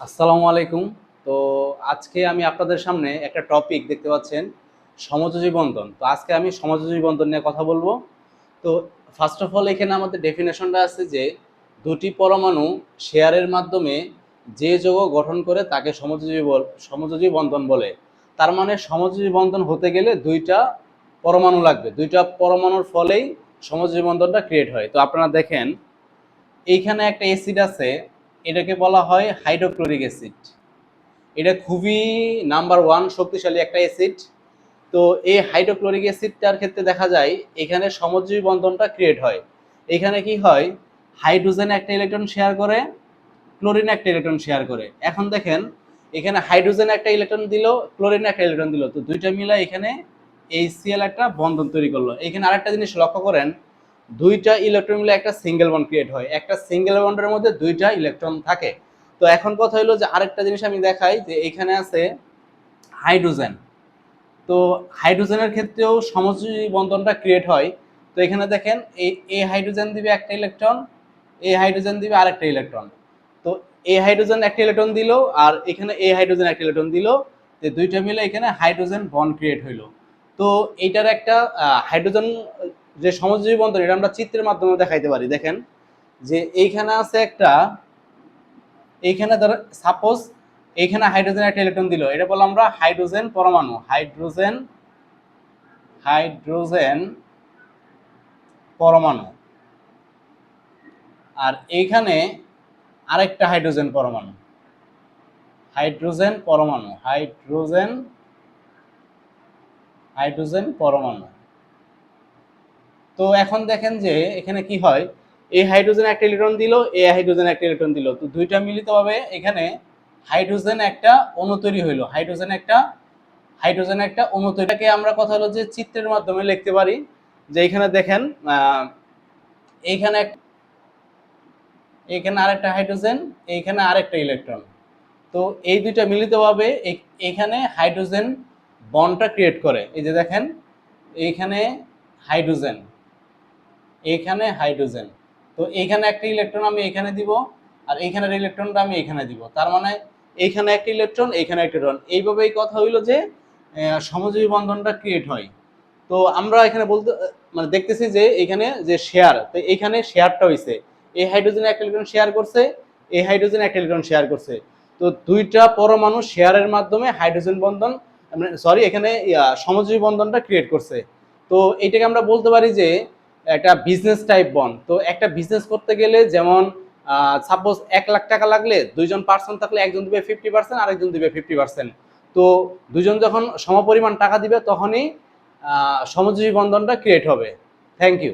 আসসালামু আলাইকুম। তো আজকে আমি আপনাদের সামনে একটা টপিক দেখতে পাচ্ছেন, সমযোজী বন্ধন। তো আজকে আমি সমযোজী বন্ধন নিয়ে কথা বলব। তো ফার্স্ট অফ অল এখানে আমাদের ডেফিনেশনটা আছে যে, দুটি পরমাণু শেয়ারের মাধ্যমে যে যৌগ গঠন করে তাকে সমযোজী সমযোজী বন্ধন বলে। তার মানে সমযোজী বন্ধন হতে গেলে দুইটা পরমাণু লাগবে। দুইটা পরমাণুর ফলেই সমযোজী বন্ধনটা ক্রিয়েট হয়। তো আপনারা দেখেন, এইখানে একটা অ্যাসিড আছে এটাকে বলা হয় হাইড্রোক্লোরিক অ্যাসিড। এটা খুবই নাম্বার ওয়ান শক্তিশালী একটা অ্যাসিড। তো এই হাইড্রোক্লোরিক অ্যাসিডটার ক্ষেত্রে দেখা যায়, এখানে সমযোজী বন্ধনটা ক্রিয়েট হয়। এখানে কি হয়? হাইড্রোজেন একটা ইলেকট্রন শেয়ার করে, ক্লোরিন একটা ইলেকট্রন শেয়ার করে। এখন দেখেন, এখানে হাইড্রোজেন একটা ইলেকট্রন দিল, ক্লোরিন একটা ইলেকট্রন দিল। তো দুইটা মিলে এখানে এইচসিএল একটা বন্ধন তৈরি করল। এখানে আরেকটা জিনিস লক্ষ্য করেন দুইটা ইলেকট্রন মিলে একটা সিঙ্গেল বন্ড ক্রিয়েট হয়। একটা সিঙ্গেল বন্ডের মধ্যে দুইটা ইলেকট্রন থাকে। তো এখন কথা হলো যে আরেকটা জিনিস আমি দেখাই যে এখানে আছে হাইড্রোজেন তো হাইড্রোজেনের ক্ষেত্রেও সমযোজী বন্ধনটা ক্রিয়েট হয়। তো এখানে দেখেন এই এই হাইড্রোজেন দিবে একটা ইলেকট্রন এই হাইড্রোজেন দিবে আরেকটা ইলেকট্রন তো এই হাইড্রোজেন একটা ইলেকট্রন দিল, আর এখানে এই হাইড্রোজেন একটা ইলেকট্রন দিল। যে দুইটা মিলে এখানে হাইড্রোজেন বন্ড ক্রিয়েট হইল। তো এইটার একটা হাইড্রোজেন যে সমযোজী বন্ধন, এটা আমরা চিত্রের মাধ্যমে দেখাইতে পারি। দেখেন, যে এইখানে আছে একটা, এইখানে ধর সাপোজ এইখানে হাইড্রোজেন একটা ইলেকট্রন দিল। এটা বললাম আমরা হাইড্রোজেন পরমাণু। হাইড্রোজেন হাইড্রোজেন পরমাণু। আর এইখানে আরেকটা হাইড্রোজেন পরমাণু। হাইড্রোজেন পরমাণু। হাইড্রোজেন হাইড্রোজেন পরমাণু। তো এখন দেখেন যে এখানে কি হয়? এই হাইড্রোজেন একটা ইলেকট্রন দিল এ হাইড্রোজেন একটা ইলেকট্রন দিল। তো দুইটা মিলিতভাবে এখানে হাইড্রোজেন একটা অণু তৈরি হইল। হাইড্রোজেন একটা হাইড্রোজেন একটা অণু তৈরিকে আমরা কথা হলো যে চিত্রের মাধ্যমে লিখতে পারি। যে এখানে দেখেন এইখানে এইখানে আরেকটা হাইড্রোজেন এইখানে আরেকটা ইলেকট্রন তো এই দুইটা মিলিতভাবে এইখানে হাইড্রোজেন বন্ডটা ক্রিয়েট করে। এই যে দেখেন এইখানে হাইড্রোজেন এইখানে হাইড্রোজেন। তো এইখানে একটা ইলেকট্রন আমি এখানে দিব আর এইখানের ইলেকট্রনটা আমি এখানে দিব। তার মানে এইখানে একটা ইলেকট্রন এইখানে একটা ইলেকট্রন। এইভাবেই কথা হইল যে সমযোজী বন্ধনটা ক্রিয়েট হয়। তো আমরা এখানে বলতে মানে দেখতেছি যে এখানে যে শেয়ার তো এইখানে শেয়ারটা হইছে। এই হাইড্রোজেন একটা ইলেকট্রন শেয়ার করছে এই হাইড্রোজেন একটা ইলেকট্রন শেয়ার করছে। তো দুইটা পরমাণু শেয়ারের মাধ্যমে হাইড্রোজেন বন্ধন সরি এখানে ইয়া, সমযোজী বন্ধনটা ক্রিয়েট করছে। তো এইটাকে আমরা বলতে পারি যে একটা বিজনেস টাইপ বন তো একটা বিজনেস করতে গেলে যেমন সাপোজ এক লাখ টাকা লাগলে দুইজন পার্সন থাকলে একজন দিবে ফিফটি পার্সেন্ট আরেকজন দিবে ফিফটি পার্সেন্ট তো দুজন যখন সমপরিমাণ টাকা দিবে তখনই সমজীবী বন্ধনটা ক্রিয়েট হবে। Thank you